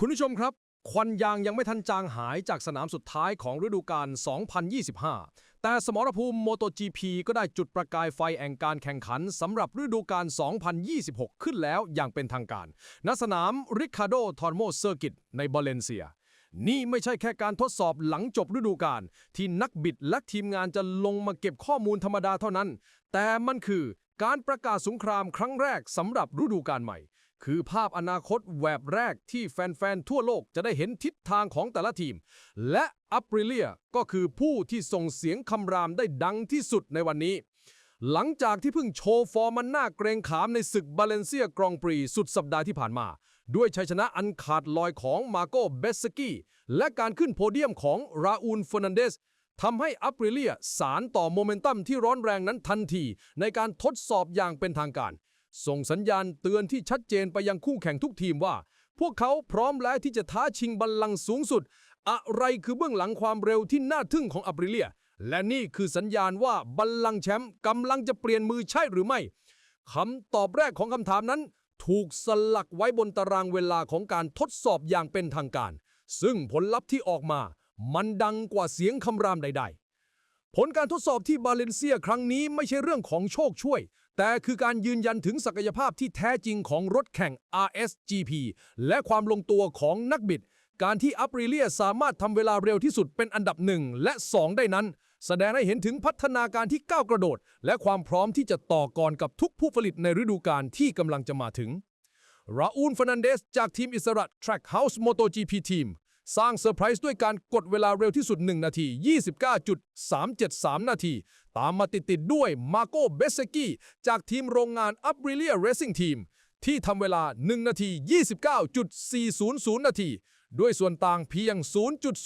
คุณผู้ชมครับ ควันยางยังไม่ทันจางหายจากสนามสุดท้ายของฤดูกาล 2025 แต่สมรภูมิ MotoGP ก็ได้จุดประกายไฟแห่งการแข่งขันสำหรับฤดูกาล 2026 ขึ้นแล้วอย่างเป็นทางการ ณ สนามริคาโด ทอร์โมเซอร์กิต ในบาเลนเซียนี่ไม่ใช่แค่การทดสอบหลังจบฤดูกาลที่นักบิดและทีมงานจะลงมาเก็บข้อมูลธรรมดาเท่านั้น แต่มันคือการประกาศสงครามครั้งแรกสำหรับฤดูกาลใหม่ คือภาพอนาคตแวบแรกที่แฟน ๆ ทั่วโลกจะได้เห็นทิศทางของแต่ละทีม และอัปริเลียก็คือผู้ที่ส่งเสียงคำรามได้ดังที่สุดในวันนี้ หลังจากที่เพิ่งโชว์ฟอร์มมันน่าเกรงขามในศึกบาเลนเซียกรองปรีสุดสัปดาห์ที่ผ่านมา ด้วยชัยชนะอันขาดลอยของมาโกเบสกี้และการขึ้นโพเดียมของราอูลเฟอร์นันเดสทำให้อัปริเลียสารต่อโมเมนตัมที่ร้อนแรงนั้นทันที ในการทดสอบอย่างเป็นทางการ ส่งสัญญาณเตือนที่ชัดเจนไปยังคู่แข่งทุกทีมว่า พวกเขาพร้อมแล้วที่จะท้าชิงบัลลังก์สูงสุด อะไรคือเบื้องหลังความเร็วที่น่าทึ่งของอัปริเลีย และนี่คือสัญญาณว่าบัลลังก์แชมป์กำลังจะเปลี่ยนมือใช่หรือไม่คำตอบแรกของคำถามนั้น ถูกสลักไว้บนตารางเวลาของการทดสอบอย่างเป็นทางการ ซึ่งผลลัพธ์ที่ออกมา มันดังกว่าเสียงคำรามใด ๆ ผลการทดสอบที่บาเลนเซียครั้งนี้ไม่ใช่เรื่องของโชคช่วย แต่คือการยืนยันถึงศักยภาพที่แท้จริงของรถแข่ง RSGP และความลงตัวของนักบิด การที่อัปริเลียสามารถทำเวลาเร็วที่สุดเป็นอันดับหนึ่งและ 2 ได้นั้น แสดงให้เห็นถึงพัฒนาการที่ก้าวกระโดด และความพร้อมที่จะต่อกรกับทุกผู้ผลิตในฤดูกาลที่กำลังจะมาถึงราอูลฟ e ร์นันเดสจากทีมอิสระ Trackhouse MotoGP Team สร้างเซอร์ไพรส์ด้วยการกดเวลาเร็วที่สุด 1 นาที 29.373 นาที ตามมาติดๆด้วยมาโกเบสเซกี้จากทีมโรงงาน a p r i l i a Racing Team ที่ทำเวลา 1 นาที 29.400 นาที ด้วยส่วนต่างเพียง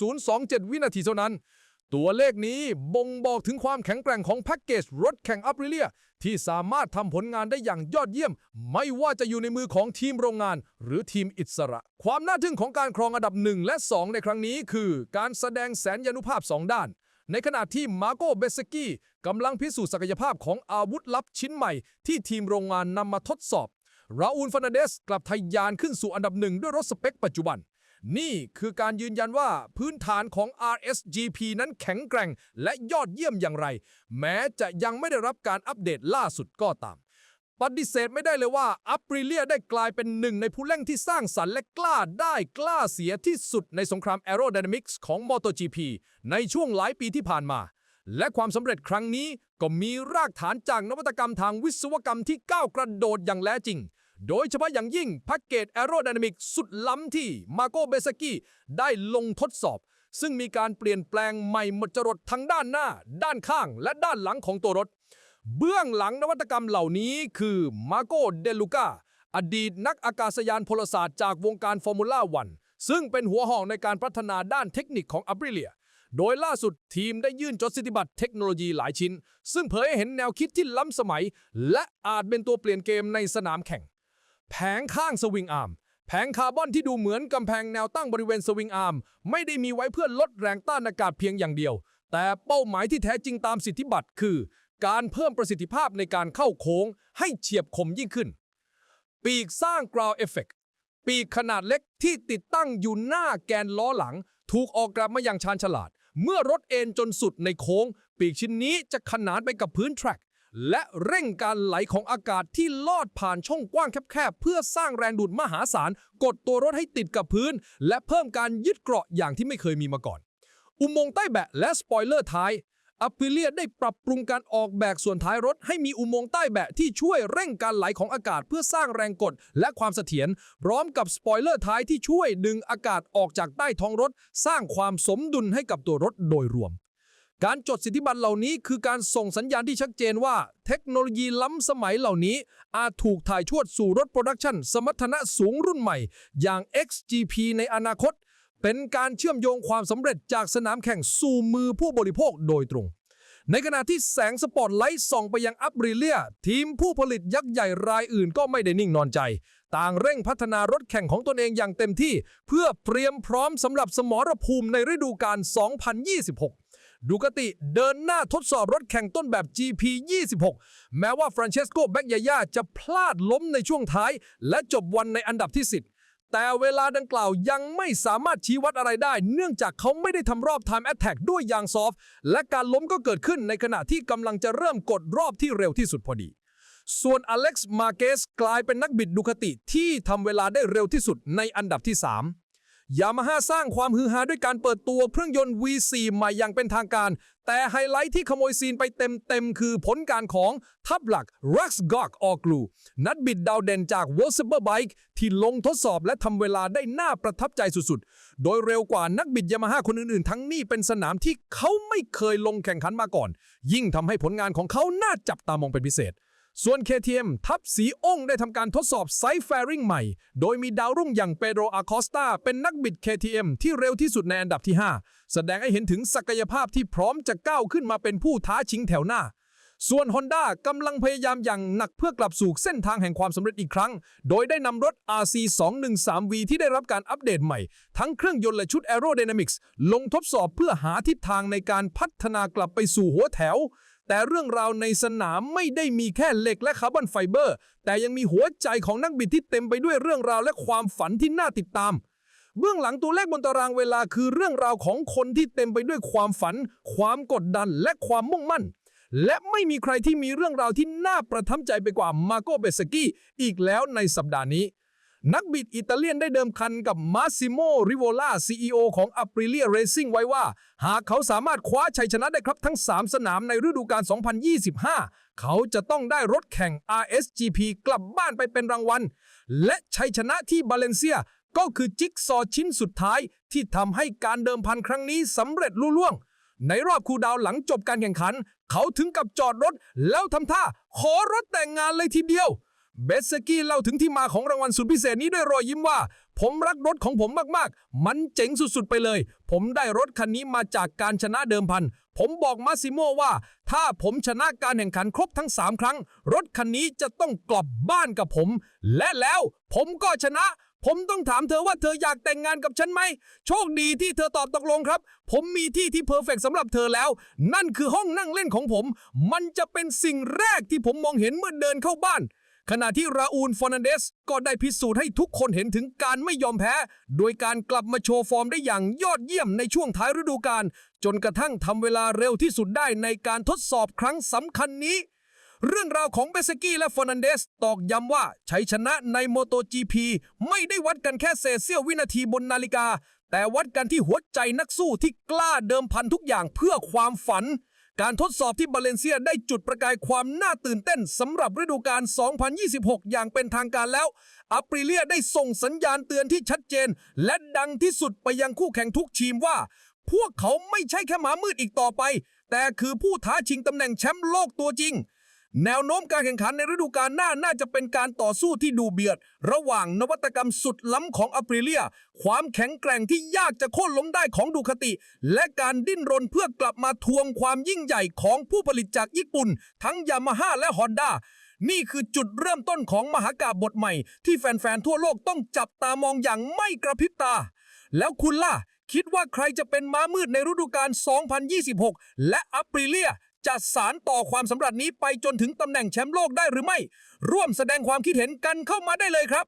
0.027 วินาทีเท่านั้น ตัวเลขนี้บ่งบอกถึงความแข็งแกร่งของแพ็กเกจรถแข่งอัปริเลีย ที่สามารถทำผลงานได้อย่างยอดเยี่ยม ไม่ว่าจะอยู่ในมือของทีมโรงงาน หรือทีมอิสระ ความน่าทึ่งของการครองอันดับ 1 และ 2 ในครั้งนี้คือ การแสดงแสนยานุภาพ 2 ด้าน ในขณะที่มาโกเบสกี้กำลังพิสูจน์ศักยภาพของอาวุธลับชิ้นใหม่ ที่ทีมโรงงานนำมาทดสอบ ราอูลฟ e ร์นันเดสกลับทะยานขึ้นสู่อันดับหนึ่งด้วยรถสเปคปัจจุบัน นี่คือการยืนยันว่าพื้นฐานของ RSGP นั้นแข็งแกร่งและยอดเยี่ยมอย่างไร แม้จะยังไม่ได้รับการอัปเดตล่าสุดก็ตาม ปฏิเสธไม่ได้เลยว่าอัปริเลียได้กลายเป็นหนึ่งในผู้เล่นที่สร้างสรรค์และกล้าได้กล้าเสียที่สุดในสงคราม Aerodynamics ของ MotoGP ในช่วงหลายปีที่ผ่านมาและความสำเร็จครั้งนี้ก็มีรากฐานจากนวัตกรรมทางวิศวกรรมที่ก้าวกระโดดอย่างแท้จริง โดยเฉพาะอย่างยิ่งแพ็กเกจ Aerodynamic สุดล้ำที่มาโกเบสกี้ได้ลงทดสอบ ซึ่งมีการเปลี่ยนแปลงใหม่หมดจรดทั้งด้านหน้า ด้านข้างและด้านหลังของตัวรถ เบื้องหลังนวัตกรรมเหล่านี้คือมาโกเดลูกาอดีตนักอากาศยานพลศาสตร์จากวงการฟอร์มูล่าวันซึ่งเป็นหัวหอกในการพัฒนาด้านเทคนิคของอัปริเลีย โดยล่าสุดทีมได้ยื่นจดสิทธิบัตรเทคโนโลยีหลายชิ้น ซึ่งเผยให้เห็นแนวคิดที่ล้ำสมัย และอาจเป็นตัวเปลี่ยนเกมในสนามแข่ง แผงข้างสวิงอาร์มแผงคาร์บอนที่ดูเหมือนกำแพงแนวตั้งบริเวณสวิงอาร์มไม่ได้มีไว้เพื่อลดแรงต้านอากาศเพียงอย่างเดียว แต่เป้าหมายที่แท้จริงตามสิทธิบัตรคือ การเพิ่มประสิทธิภาพในการเข้าโค้งให้เฉียบคมยิ่งขึ้น ปีกสร้าง ground effect ปีกขนาดเล็กที่ติดตั้งอยู่หน้าแกนล้อหลัง ถูกออกกลับมาอย่างชาญฉลาด เมื่อรถเอ็นจนสุดในโค้ง ปีกชิ้นนี้จะขนานไปกับพื้นแทร็ก และเร่งการไหลของอากาศที่ลอดผ่านช่องกว้างแคบๆ เพื่อสร้างแรงดูดมหาศาล กดตัวรถให้ติดกับพื้น และเพิ่มการยึดเกราะอย่างที่ไม่เคยมีมาก่อน อุโมงค์ใต้แบะและสปอยเลอร์ท้ายอัป i เลียได้ปรับปรุงการออกแบบส่วนท้ายรถให้มีอุโมงค์ใต้แบะที่ช่วยเร่งการไหลของอากาศเพื่อสร้างแรงกดและความเสถียรพร้อมกับสปอยเลอร์ท้ายที่ช่วยดึงอากาศออกจากใต้ท้องรถ สร้างความสมดุลให้กับตัวรถโดยรวม การจดสิทธิบัตรเหล่านี้คือการส่งสัญญาณที่ชัดเจนว่า เทคโนโลยีล้ำสมัยเหล่านี้ อาจถูกถ่ายทอดสู่รถโปรดักชันสมรรถนะสูงรุ่นใหม่ อย่าง XGP ในอนาคต เป็นการเชื่อมโยงความสำเร็จจากสนามแข่งสู่มือผู้บริโภคโดยตรง ในขณะที่แสงสปอตไลท์ส่องไปยังอัปริเลียทีมผู้ผลิตยักษ์ใหญ่รายอื่นก็ไม่ได้นิ่งนอนใจ ต่างเร่งพัฒนารถแข่งของตนเองอย่างเต็มที่ เพื่อเตรียมพร้อมสำหรับสมรภูมิในฤดูกาล2026 ดูกติเดินหน้าทดสอบรถแข่งต้นแบบ GP 26 แม้ว่าฟรานเชสโกแบ็กยายาจะพลาดล้มในช่วงท้าย และจบวันในอันดับที่ 10แต่เวลาดังกล่าวยังไม่สามารถชี้วัดอะไรได้ เนื่องจากเขาไม่ได้ทำรอบ Time Attack ด้วยยางซอฟต์และการล้มก็เกิดขึ้นในขณะที่กำลังจะเริ่มกดรอบที่เร็วที่สุดพอดี ส่วนอเล็กซ์มาเกสกลายเป็นนักบิดดูคติที่ทำเวลาได้เร็วที่สุดในอันดับที่ 3 ยามาฮ่าสร้างความฮือฮาด้วยการเปิดตัวเครื่องยนต์ V4 ใหม่อย่างเป็นทางการ แต่ไฮไลท์ที่ขโมยซีนไปเต็ม ๆ คือผลการของทัพหลัก Rex g o k o g l u นักบิดดาวเด่นจาก w o l s b e r Bike ที่ลงทดสอบและทำเวลาได้น่าประทับใจสุด ๆ โดยเร็วกว่านักบิดยามาฮ่าคนอื่น ๆ ทั้งนี้เป็นสนามที่เขาไม่เคยลงแข่งขันมาก่อน ยิ่งทำให้ผลงานของเขาน่าจับตามองเป็นพิเศษ ส่วน KTM ทัพสีองค์ได้ทำการทดสอบไซส์แฟริงใหม่ โดยมีดาวรุ่งอย่างเปโดรอาคอสตาเป็นนักบิด KTM ที่เร็วที่สุดในอันดับที่ 5 แสดงให้เห็นถึงศักยภาพที่พร้อมจะก้าวขึ้นมาเป็นผู้ท้าชิงแถวหน้า ส่วน Honda กำลังพยายามอย่างหนักเพื่อกลับสู่เส้นทางแห่งความสำเร็จอีกครั้ง โดยได้นำรถ RC 213V ที่ได้รับการอัปเดตใหม่ ทั้งเครื่องยนต์และชุด Aerodynamics ลงทดสอบเพื่อหาทิศทางในการพัฒนากลับไปสู่หัวแถว แต่เรื่องราวในสนามไม่ได้มีแค่เหล็กและคาร์บอนไฟเบอร์ แต่ยังมีหัวใจของนักบิดที่เต็มไปด้วยเรื่องราวและความฝันที่น่าติดตาม เบื้องหลังตัวเลขบนตารางเวลาคือเรื่องราวของคนที่เต็มไปด้วยความฝัน ความกดดันและความมุ่งมั่น และไม่มีใครที่มีเรื่องราวที่น่าประทับใจไปกว่ามาโกเบสกี้อีกแล้วในสัปดาห์นี้ นักบิดอิตาเลียนได้เดิมพันกับมาซิโมริโวล่า CEO ของ Aprilia Racing ไว้ว่า หากเขาสามารถคว้าชัยชนะได้ครับทั้ง 3 สนามในฤดูกาล 2025 เขาจะต้องได้รถแข่ง RSGP กลับบ้านไปเป็นรางวัล และชัยชนะที่บาเลนเซียก็คือจิ๊กซอชิ้นสุดท้ายที่ทำให้การเดิมพันครั้งนี้สำเร็จลุล่วง ในรอบคูดาวหลังจบการแข่งขัน เขาถึงกับจอดรถ แล้วทำท่าขอรถแต่งงานเลยทีเดียว เบสกี้เล่าถึงที่มาของรางวัลสุดพิเศษนี้ด้วยรอยยิ้มว่า ผมรักรถของผมมากๆ มันเจ๋งสุดๆไปเลย ผมได้รถคันนี้มาจากการชนะเดิมพัน ผมบอกมาซิโมว่า ถ้าผมชนะการแข่งขันครบทั้ง 3 ครั้ง รถคันนี้จะต้องกลับบ้านกับผม และแล้วผมก็ชนะผมต้องถามเธอว่าเธออยากแต่งงานกับฉันไหม โชคดีที่เธอตอบตกลงครับ ผมมีที่ที่เพอร์เฟกต์สำหรับเธอแล้ว นั่นคือห้องนั่งเล่นของผม มันจะเป็นสิ่งแรกที่ผมมองเห็นเมื่อเดินเข้าบ้าน ขณะที่ราอูลฟอร์นันเดสก็ได้พิสูจน์ให้ทุกคนเห็นถึงการไม่ยอมแพ้ โดยการกลับมาโชว์ฟอร์มได้อย่างยอดเยี่ยมในช่วงท้ายฤดูกาลจนกระทั่งทำเวลาเร็วที่สุดได้ในการทดสอบครั้งสำคัญนี้ เรื่องราวของเบสกี้และฟอร์นันเดสตอกย้ำว่าชัยชนะในโมโต GP ไม่ได้วัดกันแค่เศษเสี้ยววินาทีบนนาฬิกา แต่วัดกันที่หัวใจนักสู้ที่กล้าเดิมพันทุกอย่างเพื่อความฝัน การทดสอบที่บาเลนเซียได้จุดประกายความน่าตื่นเต้นสำหรับฤดูกาล 2026 อย่างเป็นทางการแล้วอัปริเลียได้ส่งสัญญาณเตือนที่ชัดเจน และดังที่สุดไปยังคู่แข่งทุกทีมว่า พวกเขาไม่ใช่แค่หมามืดอีกต่อไป แต่คือผู้ท้าชิงตำแหน่งแชมป์โลกตัวจริง แนวโน้มการแข่งขันในฤดูกาลหน้าน่าจะเป็นการต่อสู้ที่ดูเบียด ระหว่างนวัตกรรมสุดล้ำของอัปริเลีย ความแข็งแกร่งที่ยากจะโค่นล้มได้ของดูคติ และการดิ้นรนเพื่อกลับมาทวงความยิ่งใหญ่ของผู้ผลิตจากญี่ปุ่น ทั้งยามาฮ่าและฮอนด้านี่คือจุดเริ่มต้นของมหากาบบทใหม่ ที่แฟนๆทั่วโลกต้องจับตามองอย่างไม่กระพริบตา แล้วคุณล่ะ คิดว่าใครจะเป็นม้ามืดในฤดูกาล2026 และอัปริเลีย จะสารต่อความสำเร็จนี้ไปจนถึงตำแหน่งแชมป์โลกได้หรือไม่ ร่วมแสดงความคิดเห็นกันเข้ามาได้เลยครับ